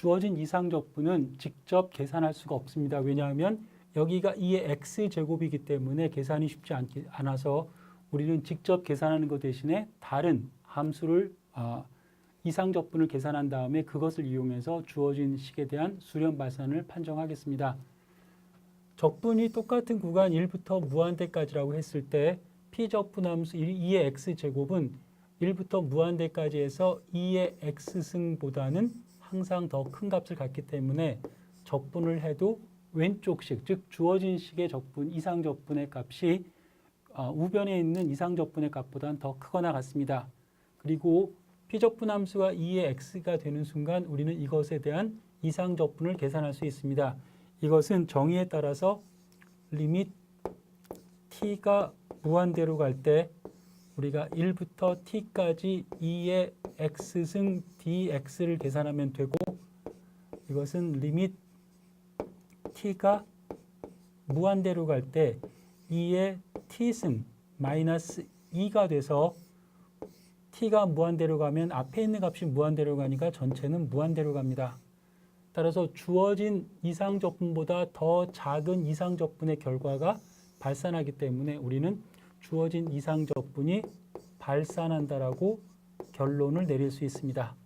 주어진 이상적분은 직접 계산할 수가 없습니다. 왜냐하면 여기가 2의 x제곱이기 때문에 계산이 쉽지 않기, 않아서 우리는 직접 계산하는 것 대신에 다른 함수를 아, 이상적분을 계산한 다음에 그것을 이용해서 주어진 식에 대한 수렴 발산을 판정하겠습니다. 적분이 똑같은 구간 1부터 무한대까지라고 했을 때 p적분 함수 2의 x제곱은 1부터 무한대까지 해서 2의 x승보다는 항상 더 큰 값을 갖기 때문에 적분을 해도 왼쪽식, 즉 주어진 식의 적분, 이상 적분의 값이 어, 우변에 있는 이상 적분의 값보다는 더 크거나 같습니다. 그리고 p적분 함수가 2의 x가 되는 순간 우리는 이것에 대한 이상 적분을 계산할 수 있습니다. 이것은 정의에 따라서 리밋 t가 무한대로 갈 때 우리가 1부터 t까지 2의 x승 dx를 계산하면 되고 이것은 리밋 t가 무한대로 갈 때 2의 t승 마이너스 2가 돼서 t가 무한대로 가면 앞에 있는 값이 무한대로 가니까 전체는 무한대로 갑니다. 따라서 주어진 이상적분보다 더 작은 이상적분의 결과가 발산하기 때문에 우리는 주어진 이상적분이 발산한다라고 결론을 내릴 수 있습니다.